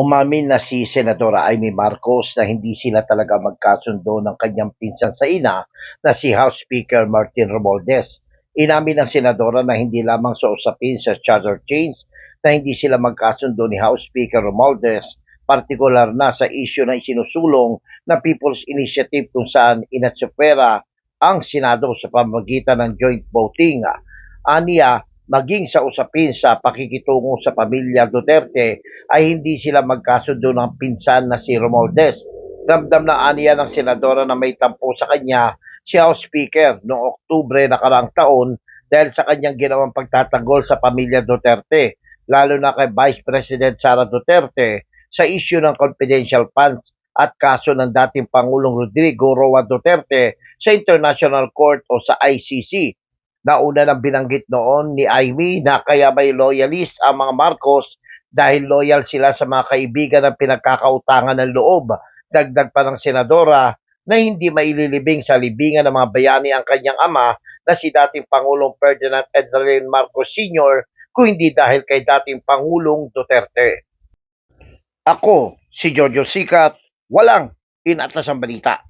Umamin na si Senadora Amy Marcos na hindi sila talaga magkasundo ng kanyang pinsan sa ina na si House Speaker Martin Romualdez. Inamin ng Senadora na hindi lamang sa usapin sa charter change na hindi sila magkasundo ni House Speaker Romualdez, partikular na sa isyu na isinusulong na People's Initiative kung saan inatsupera ang Senado sa pamamagitan ng joint voting. Aniya, maging sa usapin sa pakikitungo sa pamilya Duterte ay hindi sila magkasundo ng pinsan na si Romualdez. Damdam na aniya ng senadora na may tampo sa kanya si House Speaker noong Oktubre nakaraang taon dahil sa kanyang ginawang pagtatanggol sa pamilya Duterte, lalo na kay Vice President Sara Duterte sa issue ng confidential funds at kaso ng dating Pangulong Rodrigo Roa Duterte sa International Court o sa ICC. Nauna nang binanggit noon ni Amy na kaya may loyalist ang mga Marcos dahil loyal sila sa mga kaibigan ng pinagkakautangan ng loob. Dagdag pa ng senadora na hindi maililibing sa libingan ng mga bayani ang kanyang ama na si dating Pangulong Ferdinand Edwin Marcos Sr. kung hindi dahil kay dating Pangulong Duterte. Ako, si Jojo Sikat, walang inatas ang balita.